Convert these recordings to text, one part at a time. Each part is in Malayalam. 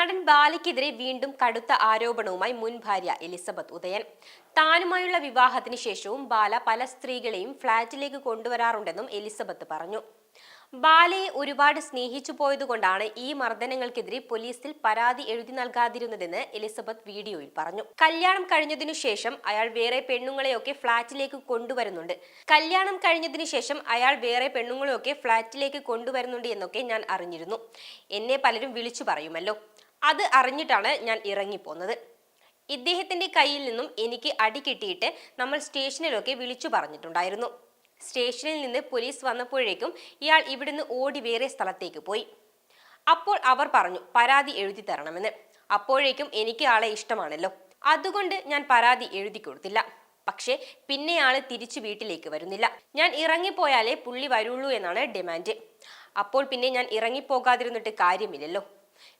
നടൻ ബാലയ്ക്കെതിരെ വീണ്ടും കടുത്ത ആരോപണവുമായി മുൻ ഭാര്യ എലിസബത്ത് ഉദയൻ. താനുമായുള്ള വിവാഹത്തിന് ശേഷവും ബാല പല സ്ത്രീകളെയും ഫ്ളാറ്റിലേക്ക് കൊണ്ടുവരാറുണ്ടെന്നും എലിസബത്ത് പറഞ്ഞു. ബാലയെ ഒരുപാട് സ്നേഹിച്ചു പോയതുകൊണ്ടാണ് ഈ മർദ്ദനങ്ങൾക്കെതിരെ പോലീസിൽ പരാതി എഴുതി നൽകാതിരുന്നതെന്ന് എലിസബത്ത് വീഡിയോയിൽ പറഞ്ഞു. കല്യാണം കഴിഞ്ഞതിനു ശേഷം അയാൾ വേറെ പെണ്ണുങ്ങളെയൊക്കെ ഫ്ളാറ്റിലേക്ക് കൊണ്ടുവരുന്നുണ്ട്. കല്യാണം കഴിഞ്ഞതിനു ശേഷം അയാൾ വേറെ പെണ്ണുങ്ങളെയൊക്കെ ഫ്ളാറ്റിലേക്ക് കൊണ്ടുവരുന്നുണ്ട് എന്നൊക്കെ ഞാൻ അറിഞ്ഞിരുന്നു. എന്നെ പലരും വിളിച്ചു പറയുമല്ലോ. അത് അറിഞ്ഞിട്ടാണ് ഞാൻ ഇറങ്ങിപ്പോന്നത്. ഇദ്ദേഹത്തിന്റെ കയ്യിൽ നിന്നും എനിക്ക് അടി കിട്ടിയിട്ട് നമ്മൾ സ്റ്റേഷനിലൊക്കെ വിളിച്ചു പറഞ്ഞിട്ടുണ്ടായിരുന്നു. സ്റ്റേഷനിൽ നിന്ന് പോലീസ് വന്നപ്പോഴേക്കും ഇയാൾ ഇവിടുന്ന് ഓടി വേറെ സ്ഥലത്തേക്ക് പോയി. അപ്പോൾ അവർ പറഞ്ഞു പരാതി എഴുതി തരണമെന്ന്. അപ്പോഴേക്കും എനിക്ക് ആളെ ഇഷ്ടമാണല്ലോ. അതുകൊണ്ട് ഞാൻ പരാതി എഴുതി കൊടുത്തില്ല. പക്ഷേ പിന്നെ ആൾ തിരിച്ചു വീട്ടിലേക്ക് വരുന്നില്ല. ഞാൻ ഇറങ്ങിപ്പോയാലേ പുള്ളി വരുള്ളൂ എന്നാണ് ഡിമാൻഡ്. അപ്പോൾ പിന്നെ ഞാൻ ഇറങ്ങിപ്പോകാതിരുന്നിട്ട് കാര്യമില്ലല്ലോ.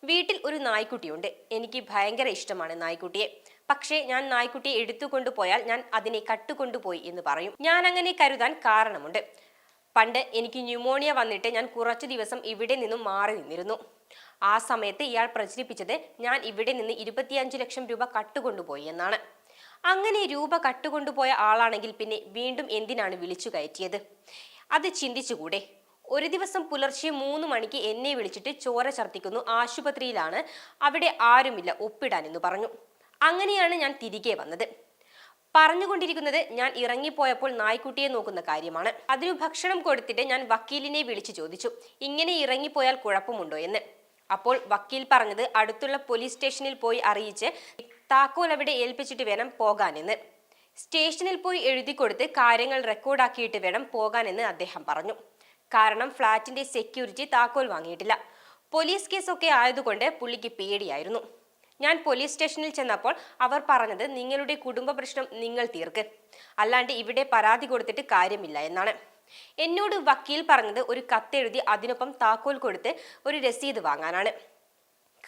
വീട്ടിൽ ഒരു നായ്ക്കുട്ടിയുണ്ട്. എനിക്ക് ഭയങ്കര ഇഷ്ടമാണ് നായ്ക്കുട്ടിയെ. പക്ഷേ ഞാൻ നായ്ക്കുട്ടിയെ എടുത്തുകൊണ്ടു പോയാൽ ഞാൻ അതിനെ കട്ടുകൊണ്ടുപോയി എന്ന് പറയും. ഞാൻ അങ്ങനെ കരുതാൻ കാരണമുണ്ട്. പണ്ട് എനിക്ക് ന്യൂമോണിയ വന്നിട്ട് ഞാൻ കുറച്ചു ദിവസം ഇവിടെ നിന്നും മാറി നിന്നിരുന്നു. ആ സമയത്ത് ഇയാൾ പ്രചരിപ്പിച്ചത് ഞാൻ ഇവിടെ നിന്ന് ഇരുപത്തിയഞ്ച് ലക്ഷം രൂപ കട്ടുകൊണ്ടുപോയി എന്നാണ്. അങ്ങനെ രൂപ കട്ടുകൊണ്ടുപോയ ആളാണെങ്കിൽ പിന്നെ വീണ്ടും എന്തിനാണ് വിളിച്ചു കയറ്റിയത്? അത് ചിന്തിച്ചുകൂടെ. ഒരു ദിവസം പുലർച്ചെ മൂന്ന് മണിക്ക് എന്നെ വിളിച്ചിട്ട് ചോര ഛർദ്ദിക്കുന്നു ആശുപത്രിയിലാണ് അവിടെ ആരുമില്ല ഒപ്പിടാൻ എന്ന് പറഞ്ഞു. അങ്ങനെയാണ് ഞാൻ തിരികെ വന്നത്. പറഞ്ഞുകൊണ്ടിരിക്കുന്നത് ഞാൻ ഇറങ്ങിപ്പോയപ്പോൾ നായ്ക്കുട്ടിയെ നോക്കുന്ന കാര്യമാണ്. അതിനു ഭക്ഷണം കൊടുത്തിട്ട് ഞാൻ വക്കീലിനെ വിളിച്ചു ചോദിച്ചു. ഇങ്ങനെ ഇറങ്ങിപ്പോയാൽ കുഴപ്പമുണ്ടോ എന്ന്. അപ്പോൾ വക്കീൽ പറഞ്ഞത് അടുത്തുള്ള പോലീസ് സ്റ്റേഷനിൽ പോയി അറിയിച്ച് താക്കോൽ അവിടെ ഏൽപ്പിച്ചിട്ട് വേണം പോകാനെന്ന് സ്റ്റേഷനിൽ പോയി എഴുതി കൊടുത്ത് കാര്യങ്ങൾ റെക്കോർഡാക്കിയിട്ട് വേണം പോകാനെന്ന് അദ്ദേഹം പറഞ്ഞു. കാരണം ഫ്ളാറ്റിന്റെ സെക്യൂരിറ്റി താക്കോൽ വാങ്ങിയിട്ടില്ല. പോലീസ് കേസൊക്കെ ആയതുകൊണ്ട് പുള്ളിക്ക് പേടിയായിരുന്നു. ഞാൻ പോലീസ് സ്റ്റേഷനിൽ ചെന്നപ്പോൾ അവർ പറഞ്ഞത് നിങ്ങളുടെ കുടുംബ പ്രശ്നം നിങ്ങൾ തീർക്ക്. അല്ലാണ്ട് ഇവിടെ പരാതി കൊടുത്തിട്ട് കാര്യമില്ല എന്നാണ്. എന്നോട് വക്കീൽ പറഞ്ഞത് ഒരു കത്തെഴുതി അതിനൊപ്പം താക്കോൽ കൊടുത്ത് ഒരു രസീത് വാങ്ങാനാണ്.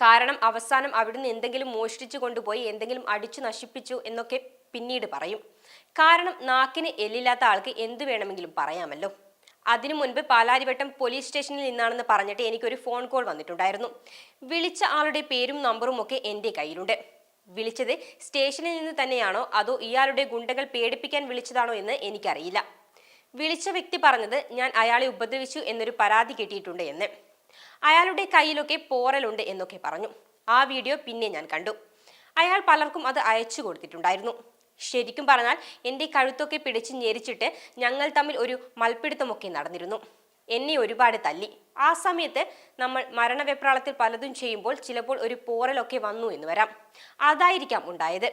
കാരണം അവസാനം അവിടുന്ന് എന്തെങ്കിലും മോഷ്ടിച്ചു കൊണ്ടുപോയി എന്തെങ്കിലും അടിച്ചു നശിപ്പിച്ചു എന്നൊക്കെ പിന്നീട് പറയും. കാരണം നാക്കിന് എല്ലില്ലാത്ത ആൾക്ക് എന്തു വേണമെങ്കിലും പറയാമല്ലോ. അതിനു മുൻപ് പാലാരിവട്ടം പോലീസ് സ്റ്റേഷനിൽ നിന്നാണെന്ന് പറഞ്ഞിട്ട് എനിക്കൊരു ഫോൺ കോൾ വന്നിട്ടുണ്ടായിരുന്നു. വിളിച്ച ആളുടെ പേരും നമ്പറും ഒക്കെ എന്റെ കയ്യിലുണ്ട്. വിളിച്ചത് സ്റ്റേഷനിൽ നിന്ന് തന്നെയാണോ? അതോ ഇയാളുടെ ഗുണ്ടകൾ പേടിപ്പിക്കാൻ വിളിച്ചതാണോ എന്ന് എനിക്കറിയില്ല. വിളിച്ച വ്യക്തി പറഞ്ഞത് ഞാൻ അയാളെ ഉപദ്രവിച്ചു എന്നൊരു പരാതി കിട്ടിയിട്ടുണ്ട് എന്ന്. അയാളുടെ കയ്യിലൊക്കെ പോറലുണ്ട് എന്നൊക്കെ പറഞ്ഞു. ആ വീഡിയോ പിന്നെ ഞാൻ കണ്ടു. അയാൾ പലർക്കും അത് അയച്ചു കൊടുത്തിട്ടുണ്ടായിരുന്നു. ശരിക്കും പറഞ്ഞാൽ എന്റെ കഴുത്തൊക്കെ പിടിച്ച് ഞെരിച്ചിട്ട് ഞങ്ങൾ തമ്മിൽ ഒരു മൽപ്പിടുത്തമൊക്കെ നടന്നിരുന്നു. എന്നെ ഒരുപാട് തല്ലി. ആ സമയത്ത് നമ്മൾ മരണവെപ്രാളത്തിൽ പലതും ചെയ്യുമ്പോൾ ചിലപ്പോൾ ഒരു പോറലൊക്കെ വന്നു എന്ന് വരാം. അതായിരിക്കാം ഉണ്ടായത്.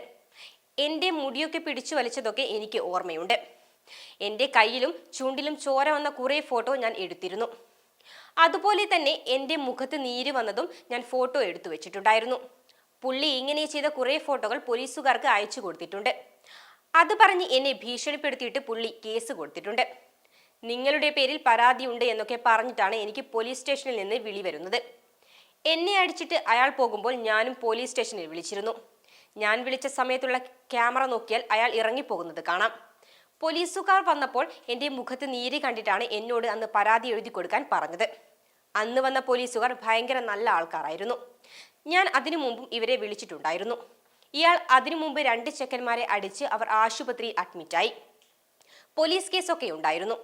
എന്റെ മുടിയൊക്കെ പിടിച്ചു വലിച്ചതൊക്കെ എനിക്ക് ഓർമ്മയുണ്ട്. എന്റെ കയ്യിലും ചൂണ്ടിലും ചോര വന്ന കുറേ ഫോട്ടോ ഞാൻ എടുത്തിരുന്നു. അതുപോലെ തന്നെ എന്റെ മുഖത്ത് നീര് വന്നതും ഞാൻ ഫോട്ടോ എടുത്തു വെച്ചിട്ടുണ്ടായിരുന്നു. പുള്ളി ഇങ്ങനെ ചെയ്ത കുറേ ഫോട്ടോകൾ പോലീസുകാർക്ക് അയച്ചു കൊടുത്തിട്ടുണ്ട്. അത് പറഞ്ഞ് എന്നെ ഭീഷണിപ്പെടുത്തിയിട്ട് പുള്ളി കേസ് കൊടുത്തിട്ടുണ്ട്. നിങ്ങളുടെ പേരിൽ പരാതിയുണ്ട് എന്നൊക്കെ പറഞ്ഞിട്ടാണ് എനിക്ക് പോലീസ് സ്റ്റേഷനിൽ നിന്ന് വിളി വരുന്നത്. എന്നെ അടിച്ചിട്ട് അയാൾ പോകുമ്പോൾ ഞാനും പോലീസ് സ്റ്റേഷനിൽ വിളിച്ചിരുന്നു. ഞാൻ വിളിച്ച സമയത്തുള്ള ക്യാമറ നോക്കിയാൽ അയാൾ ഇറങ്ങിപ്പോകുന്നത് കാണാം. പോലീസുകാർ വന്നപ്പോൾ എന്റെ മുഖത്ത് നീര് കണ്ടിട്ടാണ് എന്നോട് അന്ന് പരാതി എഴുതി കൊടുക്കാൻ പറഞ്ഞത്. അന്ന് വന്ന പോലീസുകാർ ഭയങ്കര നല്ല ആൾക്കാരായിരുന്നു. ഞാൻ അതിനു മുമ്പും ഇവരെ വിളിച്ചിട്ടുണ്ടായിരുന്നു. ഇയാൾ അതിനു മുമ്പ് രണ്ട് ചെക്കന്മാരെ അടിച്ച് അവർ ആശുപത്രിയിൽ അഡ്മിറ്റായി പോലീസ് കേസൊക്കെ ഉണ്ടായിരുന്നു.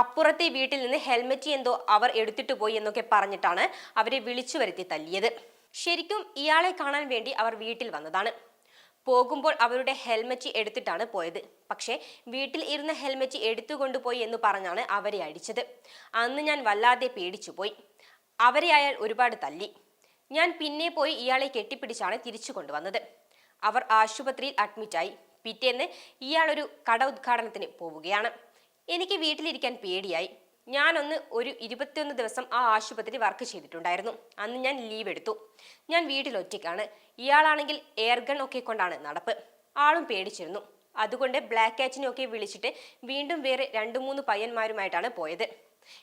അപ്പുറത്തെ വീട്ടിൽ നിന്ന് ഹെൽമെറ്റ് എന്തോ അവർ എടുത്തിട്ട് പോയി എന്നൊക്കെ പറഞ്ഞിട്ടാണ് അവരെ വിളിച്ചു വരുത്തി തല്ലിയത്. ശരിക്കും ഇയാളെ കാണാൻ വേണ്ടി അവർ വീട്ടിൽ വന്നതാണ്. പോകുമ്പോൾ അവരുടെ ഹെൽമെറ്റ് എടുത്തിട്ടാണ് പോയത്. പക്ഷേ വീട്ടിൽ ഇരുന്ന ഹെൽമെറ്റ് എടുത്തുകൊണ്ടുപോയി എന്ന് പറഞ്ഞാണ് അവരെ അടിച്ചത്. അന്ന് ഞാൻ വല്ലാതെ പേടിച്ചു പോയി അവരെ അയാൾ ഒരുപാട് തല്ലി. ഞാൻ പിന്നെ പോയി ഇയാളെ കെട്ടിപ്പിടിച്ചാണ് തിരിച്ചു കൊണ്ടുവന്നത്. അവർ ആശുപത്രിയിൽ അഡ്മിറ്റായി പിറ്റേന്ന് ഇയാളൊരു കട ഉദ്ഘാടനത്തിന് പോവുകയാണ്. എനിക്ക് വീട്ടിലിരിക്കാൻ പേടിയായി. ഞാനൊന്ന് ഒരു ഇരുപത്തിയൊന്ന് ദിവസം ആ ആശുപത്രി വർക്ക് ചെയ്തിട്ടുണ്ടായിരുന്നു. അന്ന് ഞാൻ ലീവ് എടുത്തു. ഞാൻ വീട്ടിൽ ഒറ്റയ്ക്കാണ്. ഇയാളാണെങ്കിൽ എയർഗൺ ഒക്കെ കൊണ്ടാണ് നടപ്പ്. ആളും പേടിച്ചിരുന്നു. അതുകൊണ്ട് ബ്ലാക്ക് കാച്ചിനെയൊക്കെ വിളിച്ചിട്ട് വീണ്ടും വേറെ രണ്ടു മൂന്ന് പയ്യന്മാരുമായിട്ടാണ് പോയത്.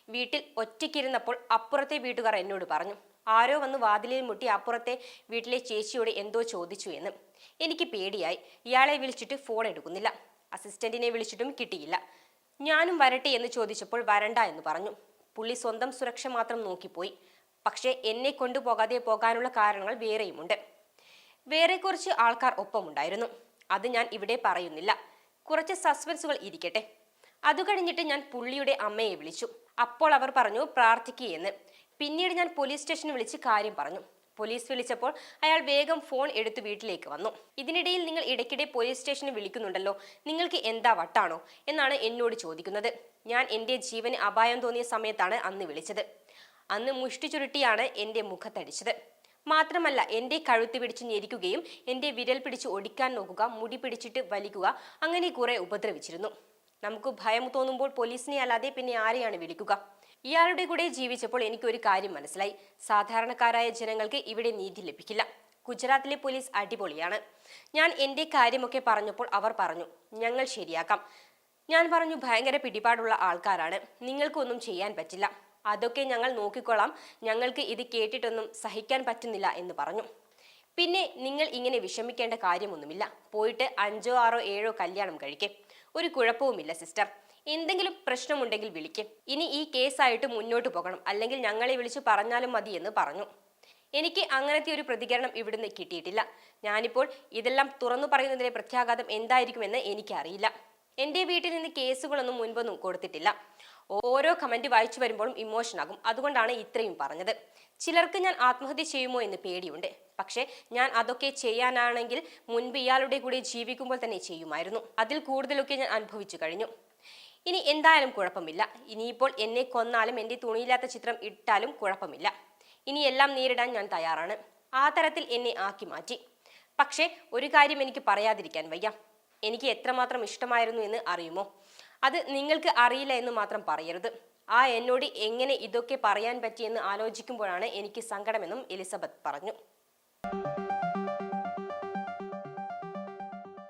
വീട്ടിൽ ഒറ്റയ്ക്കിരുന്നപ്പോൾ അപ്പുറത്തെ വീട്ടുകാർ എന്നോട് പറഞ്ഞു ആരോ വന്ന് വാതിലിൽ മുട്ടി അപ്പുറത്തെ വീട്ടിലെ ചേച്ചിയോട് എന്തോ ചോദിച്ചു എന്ന്. എനിക്ക് പേടിയായി. ഇയാളെ വിളിച്ചിട്ട് ഫോൺ എടുക്കുന്നില്ല. അസിസ്റ്റന്റിനെ വിളിച്ചിട്ടും കിട്ടിയില്ല. ഞാനും വരട്ടെ എന്ന് ചോദിച്ചപ്പോൾ വരണ്ട എന്ന് പറഞ്ഞു. പുള്ളി സ്വന്തം സുരക്ഷ മാത്രം നോക്കിപ്പോയി. പക്ഷേ എന്നെ കൊണ്ടുപോകാതെ പോകാനുള്ള കാരണങ്ങൾ വേറെയുമുണ്ട്. വേറെ കുറച്ച് ആൾക്കാർ ഒപ്പമുണ്ടായിരുന്നു. അത് ഞാൻ ഇവിടെ പറയുന്നില്ല. കുറച്ച് സസ്പെൻസുകൾ ഇരിക്കട്ടെ. അത് കഴിഞ്ഞിട്ട് ഞാൻ പുള്ളിയുടെ അമ്മയെ വിളിച്ചു. അപ്പോൾ അവർ പറഞ്ഞു പ്രാർത്ഥിക്കുകയെന്ന് പിന്നീട് ഞാൻ പോലീസ് സ്റ്റേഷനിൽ വിളിച്ച് കാര്യം പറഞ്ഞു. പോലീസ് വിളിച്ചപ്പോൾ അയാൾ വേഗം ഫോൺ എടുത്ത് വീട്ടിലേക്ക് വന്നു. ഇതിനിടയിൽ നിങ്ങൾ ഇടയ്ക്കിടെ പോലീസ് സ്റ്റേഷനിൽ വിളിക്കുന്നുണ്ടല്ലോ നിങ്ങൾക്ക് എന്താ വട്ടാണോ എന്നാണ് എന്നോട് ചോദിക്കുന്നത്. ഞാൻ എന്റെ ജീവന് അപായം തോന്നിയ സമയത്താണ് അന്ന് വിളിച്ചത്. അന്ന് മുഷ്ടി ചുരുട്ടിയാണ് എന്റെ മുഖത്തടിച്ചത്. മാത്രമല്ല എന്റെ കഴുത്ത് പിടിച്ച് ഞെരിക്കുകയും എന്റെ വിരൽ പിടിച്ച് ഒടിക്കാൻ നോക്കുക മുടി പിടിച്ചിട്ട് വലിക്കുക അങ്ങനെ കുറെ ഉപദ്രവിച്ചിരുന്നു. നമുക്ക് ഭയം തോന്നുമ്പോൾ പോലീസിനെ അല്ലാതെ പിന്നെ ആരെയാണ് വിളിക്കുക? ഇയാളുടെ കൂടെ ജീവിച്ചപ്പോൾ എനിക്കൊരു കാര്യം മനസ്സിലായി. സാധാരണക്കാരായ ജനങ്ങൾക്ക് ഇവിടെ നീതി ലഭിക്കില്ല. ഗുജറാത്തിലെ പോലീസ് അടിപൊളിയാണ്. ഞാൻ എന്റെ കാര്യമൊക്കെ പറഞ്ഞപ്പോൾ അവർ പറഞ്ഞു ഞങ്ങൾ ശരിയാക്കാം. ഞാൻ പറഞ്ഞു ഭയങ്കര പിടിപാടുള്ള ആൾക്കാരാണ്. നിങ്ങൾക്കൊന്നും ചെയ്യാൻ പറ്റില്ല. അതൊക്കെ ഞങ്ങൾ നോക്കിക്കൊള്ളാം. ഞങ്ങൾക്ക് ഇത് കേട്ടിട്ടൊന്നും സഹിക്കാൻ പറ്റുന്നില്ല എന്ന് പറഞ്ഞു. പിന്നെ നിങ്ങൾ ഇങ്ങനെ വിഷമിക്കേണ്ട കാര്യമൊന്നുമില്ല. പോയിട്ട് അഞ്ചോ ആറോ ഏഴോ കല്യാണം കഴിക്കേ. ഒരു കുഴപ്പവുമില്ല സിസ്റ്റർ. എന്തെങ്കിലും പ്രശ്നമുണ്ടെങ്കിൽ വിളിക്കും. ഇനി ഈ കേസായിട്ട് മുന്നോട്ട് പോകണം. അല്ലെങ്കിൽ ഞങ്ങളെ വിളിച്ച് പറഞ്ഞാലും മതി എന്ന് പറഞ്ഞു. എനിക്ക് അങ്ങനത്തെ ഒരു പ്രതികരണം ഇവിടുന്ന് കിട്ടിയിട്ടില്ല. ഞാനിപ്പോൾ ഇതെല്ലാം തുറന്നു പറയുന്നതിലെ പ്രത്യാഘാതം എന്തായിരിക്കുമെന്ന് എനിക്കറിയില്ല. എന്റെ വീട്ടിൽ നിന്ന് കേസുകളൊന്നും മുൻപൊന്നും കൊടുത്തിട്ടില്ല. ഓരോ കമന്റ് വായിച്ചു വരുമ്പോഴും ഇമോഷൻ ആകും. അതുകൊണ്ടാണ് ഇത്രയും പറഞ്ഞത്. ചിലർക്ക് ഞാൻ ആത്മഹത്യ ചെയ്യുമോ എന്ന് പേടിയുണ്ട്. പക്ഷേ ഞാൻ അതൊക്കെ ചെയ്യാനാണെങ്കിൽ മുൻപ് ഇയാളുടെ കൂടെ ജീവിക്കുമ്പോൾ തന്നെ ചെയ്യുമായിരുന്നു. അതിൽ കൂടുതലൊക്കെ ഞാൻ അനുഭവിച്ചു കഴിഞ്ഞു. ഇനി എന്തായാലും കുഴപ്പമില്ല. ഇനിയിപ്പോൾ എന്നെ കൊന്നാലും എന്റെ തുണിയില്ലാത്ത ചിത്രം ഇട്ടാലും കുഴപ്പമില്ല. ഇനി എല്ലാം നേരിടാൻ ഞാൻ തയ്യാറാണ്. ആ തരത്തിൽ എന്നെ ആക്കി മാറ്റി. പക്ഷേ ഒരു കാര്യം എനിക്ക് പറയാതിരിക്കാൻ വയ്യ. എനിക്ക് എത്രമാത്രം ഇഷ്ടമായിരുന്നു എന്ന് അറിയുമോ? അത് നിങ്ങൾക്ക് അറിയില്ല എന്ന് മാത്രം പറയരുത്. ആ എന്നോട് എങ്ങനെ ഇതൊക്കെ പറയാൻ പറ്റിയെന്ന് ആലോചിക്കുമ്പോഴാണ് എനിക്ക് സങ്കടമെന്നും എലിസബത്ത് പറഞ്ഞു.